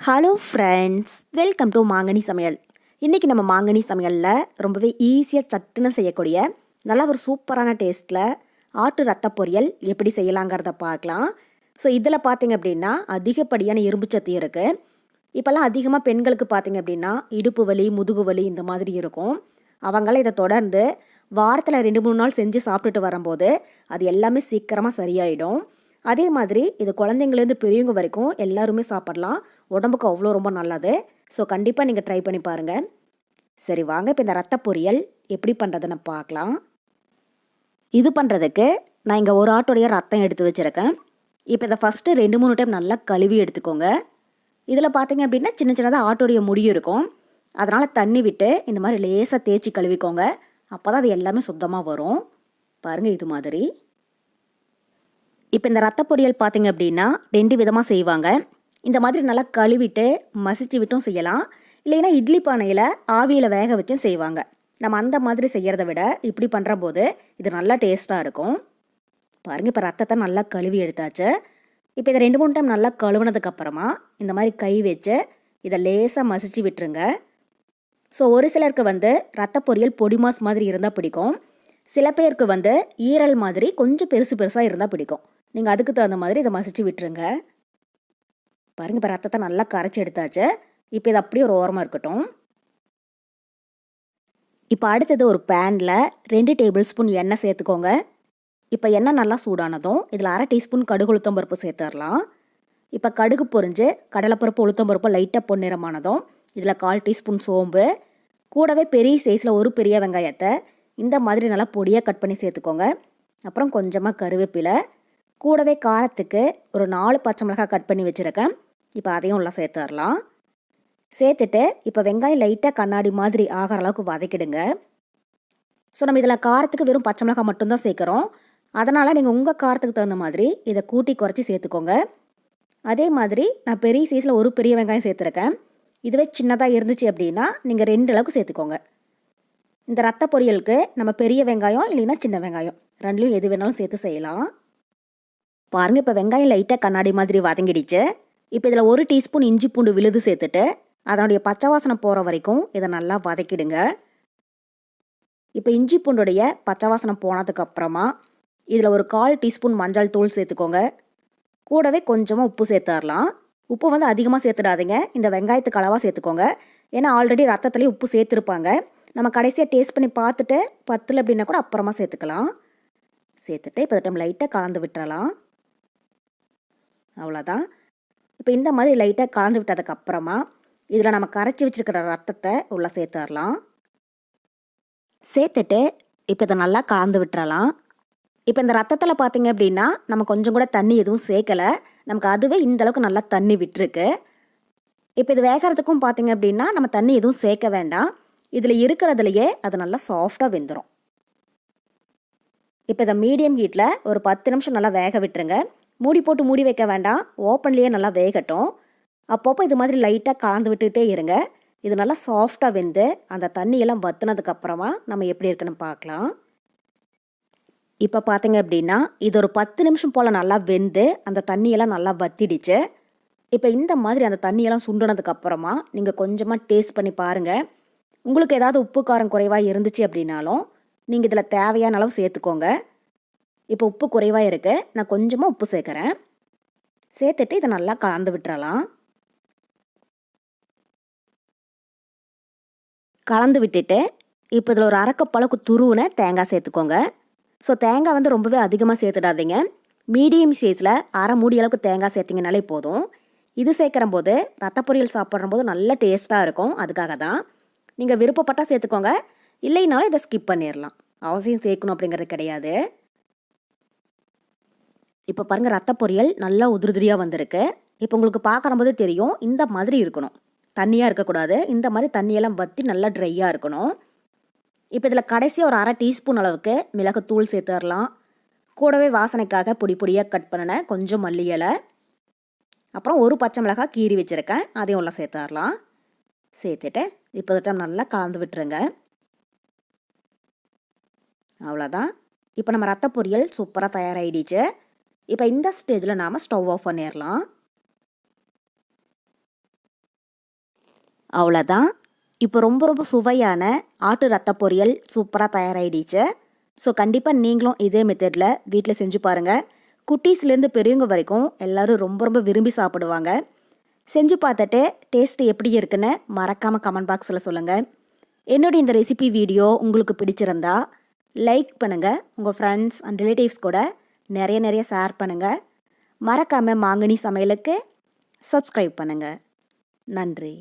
Hello friends welcome to மாங்கனி சமையல் இன்றைக்கி நம்ம மாங்கனி சமையலில் ரொம்பவே ஈஸியாக சட்டுன்னு செய்யக்கூடிய நல்ல ஒரு சூப்பரான டேஸ்ட்டில் ஆட்டு ரத்த பொரியல் எப்படி செய்யலாங்கிறத பார்க்கலாம். ஸோ இதில் பார்த்தீங்க அப்படின்னா அதிகப்படியான இரும்பு சத்து இருக்குது இப்போல்லாம் அதிகமாக பெண்களுக்கு பார்த்தீங்க அப்படின்னா இடுப்பு வலி முதுகு வலி இந்த மாதிரி இருக்கும். அவங்களாம் இதை தொடர்ந்து வாரத்தில் ரெண்டு மூணு நாள் செஞ்சு சாப்பிட்டுட்டு வரும்போது அது எல்லாமே சீக்கிரமாக சரியாயிடும். அதே மாதிரி இது குழந்தைங்கலேருந்து பெரியவங்க வரைக்கும் எல்லாருமே சாப்பிடலாம். உடம்புக்கு அவ்வளோ ரொம்ப நல்லது. ஸோ கண்டிப்பாக நீங்கள் ட்ரை பண்ணி பாருங்கள் சரி வாங்க. இப்போ இந்த ரத்த பொரியல் எப்படி பண்ணுறதுன்னு பார்க்கலாம். இது பண்ணுறதுக்கு நான் இங்கே ஒரு ஆட்டோடைய ரத்தம் எடுத்து வச்சுருக்கேன். இப்போ இதை ஃபஸ்ட்டு ரெண்டு மூணு டைம் நல்லா கழுவி எடுத்துக்கோங்க. இதில் பார்த்தீங்க அப்படின்னா சின்ன சின்னதாக ஆட்டோடைய முடியும் இருக்கும். அதனால் தண்ணி விட்டு இந்த மாதிரி லேசாக தேய்ச்சி கழுவிக்கோங்க. அப்போ தான் அது எல்லாமே சுத்தமாக வரும். பாருங்கள் இது மாதிரி. இப்போ இந்த ரத்த பொரியல் பார்த்தீங்க அப்படின்னா ரெண்டு விதமாக செய்வாங்க. இந்த மாதிரி நல்லா கழுவிட்டு மசிச்சு விட்டும் செய்யலாம். இல்லைன்னா இட்லி பானையில் ஆவியில் வேக வச்சும் செய்வாங்க. நம்ம அந்த மாதிரி செய்கிறத விட இப்படி பண்ணுற போது இது நல்லா டேஸ்ட்டாக இருக்கும். பாருங்கள் இப்போ ரத்தத்தை நல்லா கழுவி எடுத்தாச்சு. இப்போ இதை ரெண்டு மூணு டைம் நல்லா கழுவுனதுக்கப்புறமா இந்த மாதிரி கை வச்சு இதை லேசாக மசிச்சு விட்டுருங்க. ஸோ ஒரு சிலருக்கு வந்து ரத்த பொரியல் பொடி மாஸ் மாதிரி இருந்தால் பிடிக்கும். சில பேருக்கு வந்து ஈரல் மாதிரி கொஞ்சம் பெருசு பெருசாக இருந்தால் பிடிக்கும். நீங்கள் அதுக்கு தகுந்த மாதிரி இதை மசிச்சு விட்டுருங்க. பாருங்கள் இப்போ ரத்தத்தை நல்லா கரைச்சி எடுத்தாச்சு. இப்போ இது அப்படியே ஒரு ஓரமாக இருக்கட்டும். இப்போ அடுத்தது ஒரு பேனில் ரெண்டு டேபிள் ஸ்பூன் எண்ணெய் சேர்த்துக்கோங்க. இப்போ எண்ணெய் நல்லா சூடானதும் இதில் அரை டீஸ்பூன் கடுகு உளுத்தம் பருப்பு சேர்த்துடலாம். இப்போ கடுகு பொறிஞ்சு கடலைப்பருப்பு உளுத்தம் பருப்பு லைட்டாக பொன்னிறமானதும் இதில் கால் டீஸ்பூன் சோம்பு கூடவே பெரிய சைஸில் ஒரு பெரிய வெங்காயத்தை இந்த மாதிரி நல்லா பொடியாக கட் பண்ணி சேர்த்துக்கோங்க. அப்புறம் கொஞ்சமாக கருவேப்பிலை கூடவே காரத்துக்கு ஒரு நாலு பச்சை மிளகாய் கட் பண்ணி வச்சுருக்கேன். இப்போ அதையும் உள்ள சேர்த்துடலாம். சேர்த்துட்டு இப்போ வெங்காயம் லைட்டாக கண்ணாடி மாதிரி ஆகிற அளவுக்கு வதக்கிடுங்க. ஸோ நம்ம இதில் காரத்துக்கு வெறும் பச்சை மிளகாய் மட்டும்தான் சேர்க்குறோம். அதனால் நீங்கள் உங்கள் காரத்துக்கு தகுந்த மாதிரி இதை கூட்டி குறைச்சி சேர்த்துக்கோங்க. அதே மாதிரி நான் பெரிய சைஸில் ஒரு பெரிய வெங்காயம் சேர்த்துருக்கேன். இதுவே சின்னதாக இருந்துச்சு அப்படின்னா நீங்கள் ரெண்டு அளவுக்கு சேர்த்துக்கோங்க. இந்த ரத்த பொரியலுக்கு நம்ம பெரிய வெங்காயம் இல்லைன்னா சின்ன வெங்காயம். ரெண்டுலையும் எது வேணாலும் சேர்த்து செய்யலாம். பாருங்கள் இப்போ வெங்காயம் லைட்டாக கண்ணாடி மாதிரி வதங்கிடுச்சு. இப்போ இதில் ஒரு டீஸ்பூன் இஞ்சி பூண்டு விழுது சேர்த்துட்டு அதனுடைய பச்சை வாசனை போகிற வரைக்கும் இதை நல்லா வதக்கிடுங்க. இப்போ இஞ்சி பூண்டுடைய பச்சை வாசனை போனதுக்கப்புறமா இதில் ஒரு கால் டீஸ்பூன் மஞ்சள் தூள் சேர்த்துக்கோங்க. கூடவே கொஞ்சமாக உப்பு சேர்த்துடலாம். உப்பு வந்து அதிகமாக சேர்த்துடாதீங்க. இந்த வெங்காயத்துக்கு அளவாக சேர்த்துக்கோங்க. ஏன்னா ஆல்ரெடி ரத்தத்துலேயே உப்பு சேர்த்துருப்பாங்க. நம்ம கடைசியாக டேஸ்ட் பண்ணி பார்த்துட்டு பத்தில் அப்படின்னா கூட அப்புறமா சேர்த்துக்கலாம். சேர்த்துட்டு இப்போ டைம் லைட்டாக கலந்து விட்டுறலாம். அவ்வளோதான். இப்போ இந்த மாதிரி லைட்டாக கலந்து விட்டதுக்கப்புறமா இதில் நம்ம கரைச்சி வச்சுருக்கிற ரத்தத்தை உள்ளே சேர்த்துடலாம். சேர்த்துட்டு இப்போ இதை நல்லா கலந்து விட்டுறலாம். இப்போ இந்த ரத்தத்தில் பார்த்தீங்க அப்படின்னா நம்ம கொஞ்சம் கூட தண்ணி எதுவும் சேர்க்கலை. நமக்கு அதுவே இந்த அளவுக்கு நல்லா தண்ணி விட்டுருக்கு. இப்போ இது வேகிறதுக்கும் பார்த்தீங்க அப்படின்னா நம்ம தண்ணி எதுவும் சேர்க்க வேண்டாம். இதில் இருக்கிறதுலையே அது நல்லா சாஃப்டாக வெந்துடும் இப்போ இதை மீடியம் ஹீட்டில் ஒரு பத்து நிமிஷம் நல்லா வேக விட்டுருங்க. மூடி போட்டு மூடி வைக்க வேண்டாம். ஓப்பன்லேயே நல்லா வேகட்டும். அப்பப்போ இது மாதிரி லைட்டாக கலந்து விட்டுகிட்டே இருங்க. இது நல்லா சாஃப்டாக வெந்து அந்த தண்ணியெல்லாம் வத்துனதுக்கப்புறமா நம்ம எப்படி இருக்குன்னு பார்க்கலாம். இப்போ பார்த்தீங்க அப்படின்னா இது ஒரு பத்து நிமிஷம் போல் நல்லா வெந்து அந்த தண்ணியெல்லாம் நல்லா வத்திடுச்சு. இப்போ இந்த மாதிரி அந்த தண்ணியெல்லாம் சுண்டுனதுக்கப்புறமா நீங்கள் கொஞ்சமாக டேஸ்ட் பண்ணி பாருங்கள் உங்களுக்கு ஏதாவது உப்பு காரம் குறைவாக இருந்துச்சு அப்படின்னாலும் நீங்கள் இதில் தேவையான அளவு சேர்த்துக்கோங்க. இப்போ உப்பு குறைவாக இருக்குது நான் கொஞ்சமாக உப்பு சேர்க்குறேன். சேர்த்துட்டு இதை நல்லா கலந்து விட்டுறலாம். கலந்து விட்டுட்டு இப்போ இதில் ஒரு அரைக்கப்பளவுக்கு துருவுன தேங்காய் சேர்த்துக்கோங்க. ஸோ தேங்காய் வந்து ரொம்பவே அதிகமாக சேர்த்துடாதீங்க. மீடியம் சைஸில் அரை மூடி அளவுக்கு தேங்காய் சேர்த்திங்கனாலே போதும். இது சேர்க்குற போது ரத்த பொரியல் சாப்பிட்ற போது நல்ல டேஸ்ட்டாக இருக்கும். அதுக்காக தான். நீங்கள் விருப்பப்பட்டால் சேர்த்துக்கோங்க. இல்லைனாலும் இதை ஸ்கிப் பண்ணிடலாம். அவசியம் சேர்க்கணும் அப்படிங்கிறது கிடையாது. இப்போ பாருங்கள் ரத்த பொரியல் நல்லா உதிரியாக வந்திருக்கு. இப்போ உங்களுக்கு பார்க்குறம்போது தெரியும் இந்த மாதிரி இருக்கணும். தண்ணியாக இருக்கக்கூடாது. இந்த மாதிரி தண்ணியெல்லாம் வற்றி நல்லா ட்ரையாக இருக்கணும். இப்போ இதில் கடைசியாக ஒரு அரை டீஸ்பூன் அளவுக்கு மிளகுத்தூள் சேர்த்துடலாம் கூடவே வாசனைக்காக பொடி பொடியாக கட் பண்ணினேன் கொஞ்சம் மல்லி இலை. அப்புறம் ஒரு பச்சை மிளகாய் கீறி வச்சுருக்கேன். அதையும் உள்ள சேர்த்துடலாம் சேர்த்துட்டு இப்போ டைம் நல்லா கலந்து விட்டுருங்க. அவ்வளோதான் இப்போ நம்ம ரத்த பொரியல் சூப்பராக தயாராகிடுச்சு இப்போ இந்த ஸ்டேஜில் நாம் ஸ்டவ் ஆஃப் பண்ணிடலாம் அவ்வளோதான் இப்போ ரொம்ப ரொம்ப சுவையான ஆட்டு ரத்த பொரியல் சூப்பராக தயாராகிடுச்சு ஸோ கண்டிப்பாக நீங்களும் இதே மெத்தடில் வீட்டில் செஞ்சு பாருங்கள் குட்டீஸ்லேருந்து பெரியவங்க வரைக்கும் எல்லாரும் ரொம்ப ரொம்ப விரும்பி சாப்பிடுவாங்க. செஞ்சு பார்த்துட்டு டேஸ்ட்டு எப்படி இருக்குன்னு மறக்காமல் கமெண்ட் பாக்ஸில் சொல்லுங்கள் என்னுடைய இந்த ரெசிபி வீடியோ உங்களுக்கு பிடிச்சிருந்தா லைக் பண்ணுங்கள் உங்கள் ஃப்ரெண்ட்ஸ் அண்ட் ரிலேட்டிவ்ஸ் கூட நிறைய நிறைய ஷேர் பண்ணுங்கள் மறக்காமல் மாங்கனி சமையலுக்கு சப்ஸ்கிரைப் பண்ணுங்கள் நன்றி.